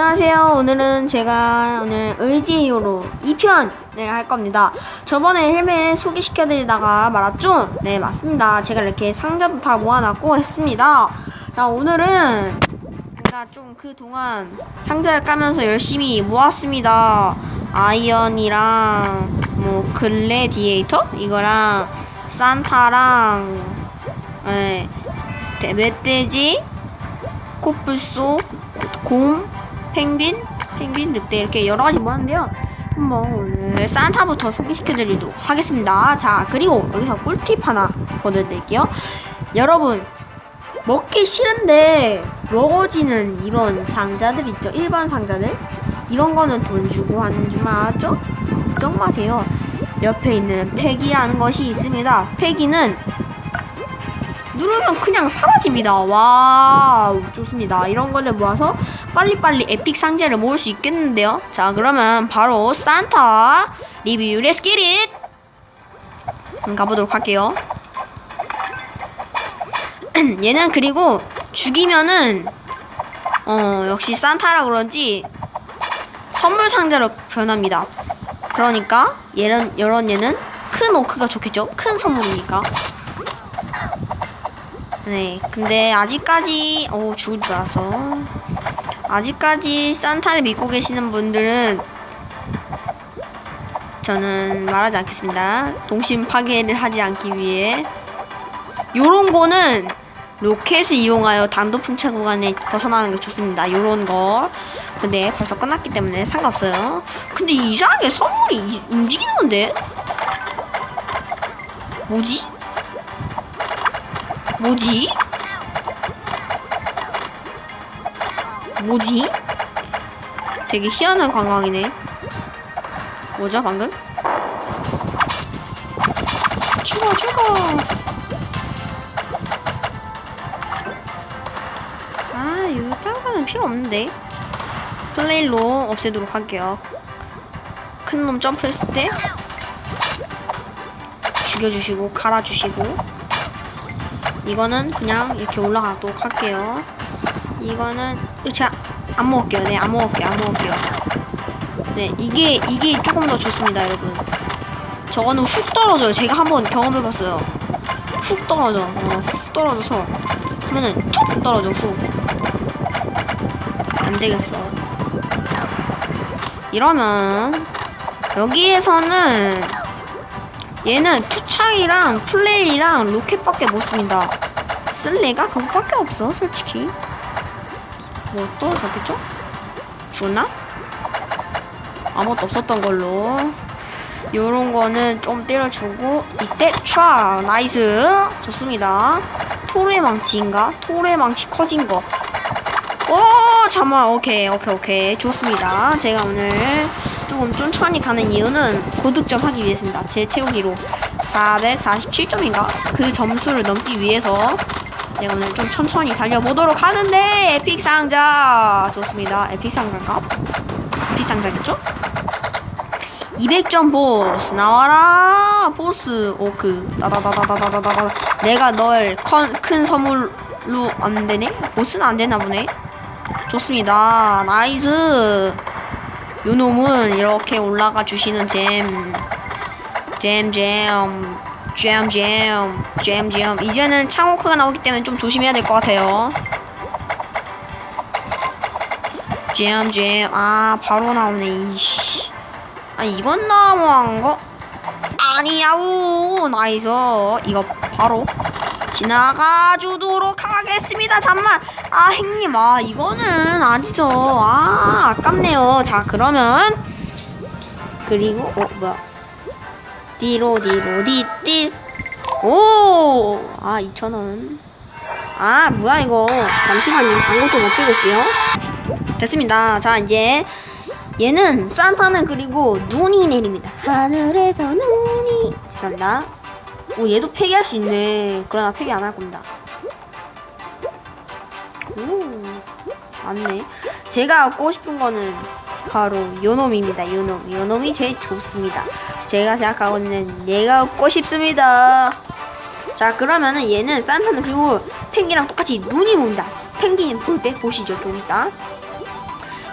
안녕하세요. 오늘은 제가 오늘 의지요로 2편을 할 겁니다. 저번에 헬멧 소개시켜드리다가 말았죠? 네, 맞습니다. 제가 이렇게 상자도 다 모아놨고 했습니다. 자, 오늘은 제가 좀 그동안 상자를 까면서 열심히 모았습니다. 아이언이랑 뭐 글래디에이터? 이거랑 산타랑 네, 멧돼지 코뿔소, 곰, 펭귄, 펭귄, 늑대 이렇게 여러 가지 모았는데요. 한번 오늘 산타부터 소개시켜드리도록 하겠습니다. 자, 그리고 여기서 꿀팁 하나 보여드릴게요. 여러분, 먹기 싫은데 먹어지는 이런 상자들 있죠? 일반 상자들? 이런 거는 돈 주고 하는 줄 알았죠? 걱정 마세요. 옆에 있는 폐기라는 것이 있습니다. 폐기는 누르면 그냥 사라집니다. 와, 좋습니다. 이런 거를 모아서 빨리빨리 에픽 상자를 모을 수 있겠는데요. 자, 그러면 바로 산타 리뷰 렛츠 기릿! 가보도록 할게요. 얘는 그리고 죽이면은 어, 역시 산타라 그런지 선물 상자로 변합니다. 그러니까 얘는 이런 얘는 큰 오크가 좋겠죠? 큰 선물이니까. 네, 근데 아직까지 오 죽을 줄 알았어. 아직까지 산타를 믿고 계시는 분들은 저는 말하지 않겠습니다. 동심 파괴를 하지 않기 위해 요런 거는 로켓을 이용하여 단도 풍차 구간에 벗어나는 게 좋습니다. 요런 거. 근데 벌써 끝났기 때문에 상관없어요. 근데 이상하게 선물이 이- 움직이는데? 뭐지? 뭐지? 뭐지? 되게 희한한 관광이네. 뭐죠 방금? 죽어 죽어. 아 이거 짱가는 필요 없는데. 플레일로 없애도록 할게요. 큰 놈 점프했을 때 죽여주시고 갈아주시고 이거는 그냥 이렇게 올라가도록 할게요. 이거는 이거 제가 안 먹을게요. 네, 안 먹을게요. 안 먹을게요. 네, 이게 이게 조금 더 좋습니다, 여러분. 저거는 훅 떨어져요. 제가 한번 경험해봤어요. 훅 떨어져. 어, 훅 떨어져서 하면은 툭 떨어져. 훅. 안 되겠어. 이러면 여기에서는 얘는 투창이랑 플레이랑 로켓밖에 못 씁니다. 쓸래가 그거밖에 없어, 솔직히. 뭐또 잡겠죠? 죽었나? 아무것도 없었던 걸로. 요런 거는 좀 때려주고 이때 촤 나이스 좋습니다. 토르의 망치인가? 토르의 망치 커진 거. 오 잠만 오케이 오케이 오케이 좋습니다. 제가 오늘 조금 천천히 가는 이유는 고득점 하기 위해서입니다. 제 채우기로 447점인가? 그 점수를 넘기 위해서 제가 오늘 좀 천천히 달려보도록 하는데 에픽 상자 좋습니다. 에픽 상자인가? 에픽 상자겠죠? 200점 보스 나와라 보스 오크 나다다다다다다다 내가 널 큰 선물로 안 되네? 보스는 안 되나 보네. 좋습니다. 나이스. 요 놈은 이렇게 올라가 주시는 잼. 잼, 잼. 잼, 잼. 잼, 잼. 이제는 창호크가 나오기 때문에 좀 조심해야 될 것 같아요. 잼, 잼. 아, 바로 나오네, 이씨. 아, 이건 너무한 거? 아니야우. 나이스. 이거 바로 지나가 주도록 하 겠습니다. 잠만. 아, 형님. 아, 이거는 아니죠. 아, 아깝네요. 자, 그러면 그리고 어, 뭐야? 뒤로 뒤로 뒤 띠. 오! 아, 2,000원. 아, 뭐야 이거. 잠시만요. 광고 좀 없애고 올게요. 됐습니다. 자, 이제 얘는 산타는 그리고 눈이 내립니다. 하늘에서 눈이. 감사합니다. 오, 얘도 폐기할 수 있네. 그러나 폐기 안 할 겁니다. 오, 맞네. 제가 갖고 싶은 거는 바로 요놈입니다. 요놈. 요놈이 제일 좋습니다. 제가 생각하고 있는 얘가 갖고 싶습니다. 자, 그러면은 얘는 산타는 그리고 펭귄이랑 똑같이 눈이 옵니다. 펭귄 볼 때 보시죠, 좀 이따.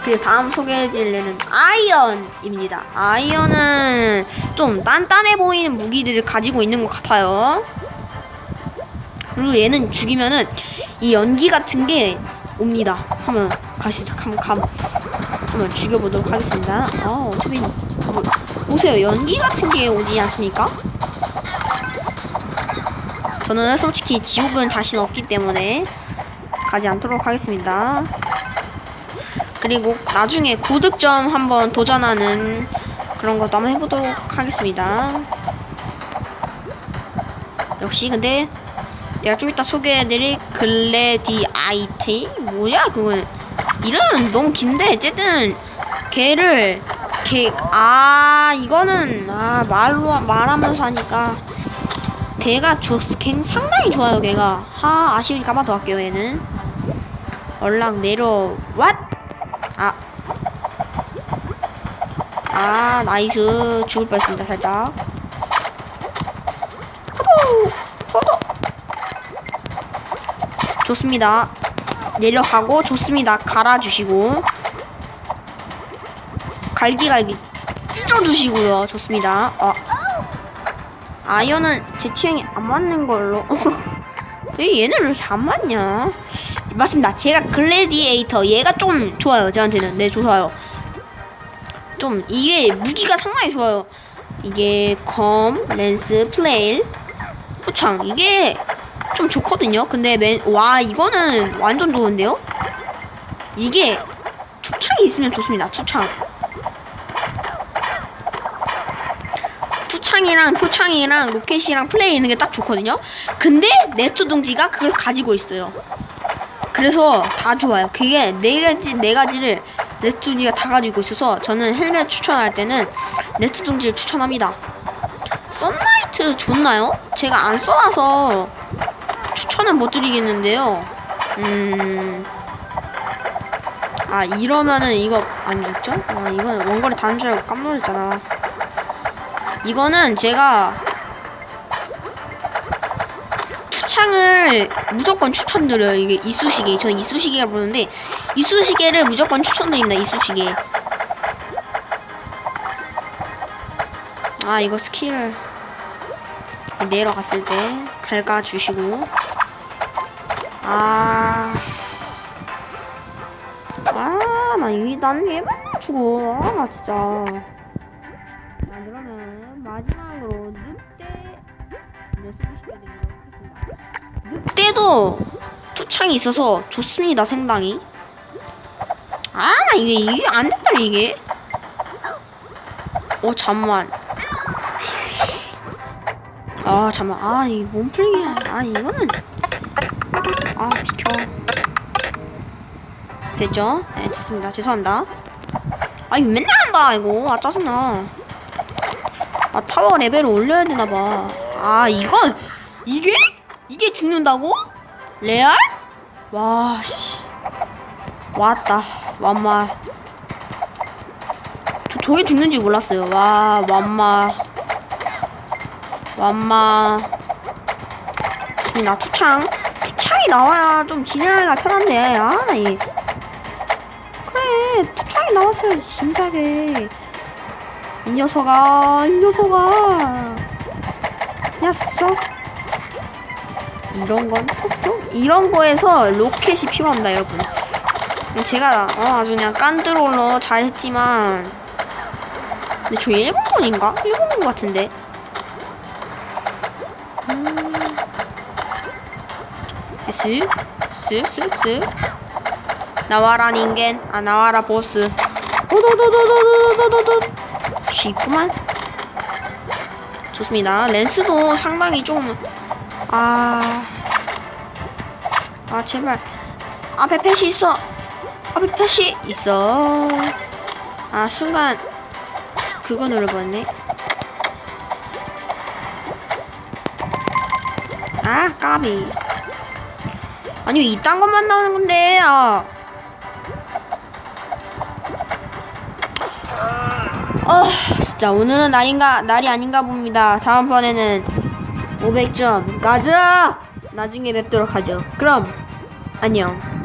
그리고 다음 소개해드릴 애는 아이언입니다. 아이언은 좀 단단해 보이는 무기들을 가지고 있는 것 같아요. 그리고 얘는 죽이면은 이 연기 같은 게 옵니다. 한번 가시 한번 감 한번 죽여보도록 하겠습니다. 아 어차피 뭐, 보세요 연기 같은 게 오지 않습니까? 저는 솔직히 지옥은 자신 없기 때문에 가지 않도록 하겠습니다. 그리고 나중에 고득점 한번 도전하는 그런 것도 한번 해보도록 하겠습니다. 역시 근데 내가 좀 이따 소개해드릴 글래디아이티? 뭐야 그건 이름은 너무 긴데 어쨌든. 걔를 걔 아 이거는 아 말로 말하면서 하니까. 걔가 좋, 걔 상당히 좋아요 걔가. 하 아쉬우니까 한번 더 할게요 얘는. 얼랑 내려 왓? 아. 아, 나이스. 죽을 뻔했습니다, 살짝. 호도! 호도! 좋습니다. 내려가고, 좋습니다. 갈아주시고. 갈기갈기 찢어주시고요. 좋습니다. 어. 아이언은 제 취향이 안 맞는 걸로. 왜 얘는 왜 이렇게 안 맞냐? 맞습니다. 제가 글래디에이터 얘가 좀 좋아요. 저한테는 네 좋아요. 좀 이게 무기가 상당히 좋아요. 이게 검, 렌스, 플레일, 포창 이게 좀 좋거든요. 근데 맨, 와 이거는 완전 좋은데요? 이게 투창이 있으면 좋습니다. 투창. 투창이랑 표창이랑 로켓이랑 플레이 있는 게 딱 좋거든요. 근데 네스트 둥지가 그걸 가지고 있어요. 그래서 다 좋아요. 그게 네 가지 네 가지를 네스트 둥지가 다 가지고 있어서 저는 헬멧 추천할 때는 네스트 둥지를 추천합니다. 썬라이트 좋나요? 제가 안 써와서 추천은 못 드리겠는데요. 음. 아 이러면은 이거 아니겠죠? 아 이건 원거리 다는 줄 알고 깜놀 했잖아. 이거는 제가 투창을 무조건 추천드려요. 이게 이쑤시개. 저 이쑤시개가 부르는데 이쑤시개를 무조건 추천드립니다. 이쑤시개. 아 이거 스킬을 내려갔을 때 갉아주시고 아. 아, 나 이, 난얘 맨날 죽어. 아, 나 진짜. 자, 그러면 마지막으로 늑대 네, 소개시켜드리도록 하겠습니다. 늑대도 투창이 있어서 좋습니다, 상당히. 아, 나 이게, 이게 안 된다, 이게. 어, 잠만. 아, 잠만. 아, 이 몸풀기. 아, 이거는. 아, 비켜. 됐죠? 네, 됐습니다. 죄송합니다. 아, 이거 맨날 한다, 이거. 아, 짜증나. 아 타워 레벨을 올려야 되나봐 아 이건 이게? 이게 죽는다고? 레알? 와씨 왔다 완마 저 저게 죽는지 몰랐어요 와 완마 완마 나 투창 투창이 나와야 좀 진행하기가 편한데 아나 이 그래 투창이 나왔어야 진작에 이 녀석아, 이 녀석아. 였어. 이런 건 톡톡? 이런 거에서 로켓이 필요합니다, 여러분. 제가 어, 아주 그냥 깐드롤러 잘했지만 근데 저 일본군인가? 일본군 같은데. 스. 나와라 닌겐, 아 나와라 보스. 오도도도도도도도도. 쉽구만. 좋습니다. 렌스도 상당히 좀, 아, 아, 제발. 앞에 펫이 있어. 앞에 펫이 있어. 아, 순간, 그거 눌러버렸네. 아, 까비. 아니, 이딴 것만 나오는 건데, 아. 어, 진짜 오늘은 날인가 날이 아닌가 봅니다. 다음번에는 500점 가자. 나중에 뵙도록 하죠. 그럼 안녕.